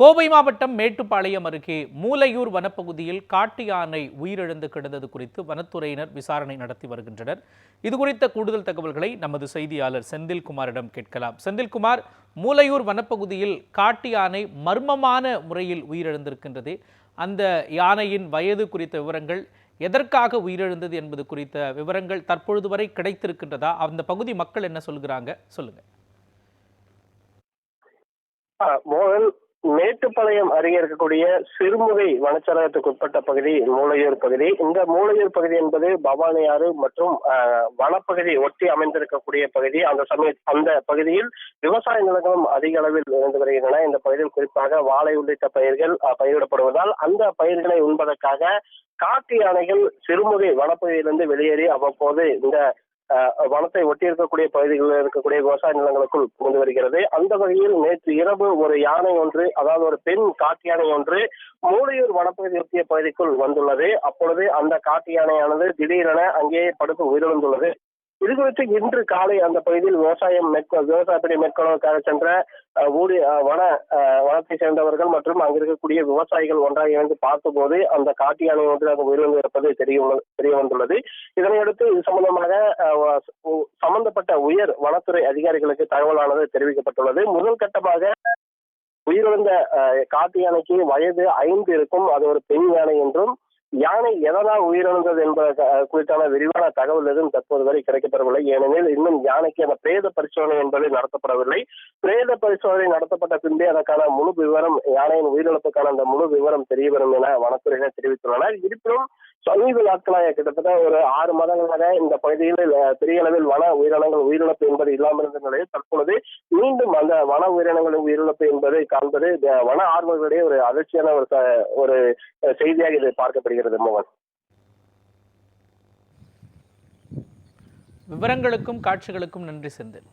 கோவை மாவட்டம் மேட்டுப்பாளையம் அருகே மூலையூர் வனப்பகுதியில் காட்டு யானை உயிரிழந்து கிடந்தது குறித்து வனத்துறையினர் விசாரணை நடத்தி வருகின்றனர். இது குறித்த கூடுதல் தகவல்களை நமது செய்தியாளர் செந்தில்குமாரிடம் கேட்கலாம். செந்தில்குமார் மூலையூர் வனப்பகுதியில் காட்டு யானை மர்மமான முறையில் உயிரிழந்திருக்கின்றது. அந்த யானையின் வயது குறித்த விவரங்கள் எதற்காக உயிரிழந்தது என்பது குறித்த விவரங்கள் தற்பொழுது வரை கிடைத்திருக்கின்றதா? அந்த பகுதி மக்கள் என்ன சொல்கிறாங்க? சொல்லுங்க. மோகன் மேட்டுப்பாளையம் அருகே இருக்கக்கூடிய சிறுமுகை வனச்சரகத்துக்கு உட்பட்ட பகுதி மூளையூர் பகுதி. இந்த மூளையூர் பகுதி என்பது பவானி ஆறு மற்றும் வனப்பகுதி ஒட்டி அமைந்திருக்கக்கூடிய பகுதி. அந்த சமய அந்த பகுதியில் விவசாய நிலங்களும் அதிக அளவில் இருந்து வருகின்றன. இந்த பகுதியில் குறிப்பாக வாழை உள்ளிட்ட பயிர்கள் பயிரிடப்படுவதால் அந்த பயிர்களை உண்பதற்காக காட்டு யானைகள் சிறுமுகை வனப்பகுதியிலிருந்து வெளியேறி அவ்வப்போது இந்த வனத்தை ஒட்டி இருக்கக்கூடிய பகுதிகளில் இருக்கக்கூடிய விவசாய நிலங்களுக்குள் புகுந்து வருகிறது. அந்த வகையில் நேற்று இரவு ஒரு யானை ஒன்று அதாவது ஒரு பெண் காட்டு யானை ஒன்று மூளையூர் வனப்பகுதி ஒட்டிய பகுதிக்குள் வந்துள்ளது. அப்பொழுது அந்த காட்டு யானையானது திடீரென அங்கேயே படுத்து உயிரிழந்துள்ளது. இது குறித்து இன்று காலை அந்த பகுதியில் விவசாயம் மேற்கொ விவசாயப்படி மேற்கொள்வதற்காக சென்ற ஊடி வன வனத்தை சேர்ந்தவர்கள் மற்றும் அங்கு இருக்கக்கூடிய விவசாயிகள் ஒன்றாக இணைந்து பார்த்தபோது அந்த காட்டு யானை ஒன்று அங்கு உயிரிழந்து இருப்பது தெரிய தெரிய வந்துள்ளது. இதனையடுத்து இது சம்பந்தமாக சம்பந்தப்பட்ட உயர் வனத்துறை அதிகாரிகளுக்கு தகவலானது தெரிவிக்கப்பட்டுள்ளது. முதல் கட்டமாக உயிரிழந்த காட்டு யானைக்கு வயது ஐந்து இருக்கும். அது ஒரு பெண் யானை என்றும் யானை எதனால் உயிரிழந்தது என்பது குறித்தான விரிவான தகவல் எதுவும் தற்போது வரை கிடைக்கப்பெறவில்லை. ஏனெனில் இன்னும் யானைக்கு அந்த பிரேத பரிசோதனை என்பது நடத்தப்படவில்லை. பிரேத பரிசோதனை நடத்தப்பட்ட பின்பே அதற்கான முழு விவரம் யானையின் உயிரிழப்புக்கான அந்த முழு விவரம் தெரிய வரும் என வனத்துறையினர் தெரிவித்துள்ளனர். இருப்பினும் சமீப நாட்களாக கிட்டத்தட்ட ஒரு ஆறு மாதங்களாக இந்த பகுதியில் பெரிய அளவில் வன உயிரினங்கள் உயிரிழப்பு என்பது இல்லாமல் இருந்த நிலையில் தற்பொழுது மீண்டும் அந்த வன உயிரினங்களின் உயிரிழப்பு என்பதை காண்பது வன ஆர்வலர்களிடையே ஒரு அதிர்ச்சியான ஒரு ஒரு செய்தியாக இது பார்க்கப்படுகிறது மோகன். விவரங்களுக்கும் காட்சிகளுக்கும் நன்றி செந்தில்.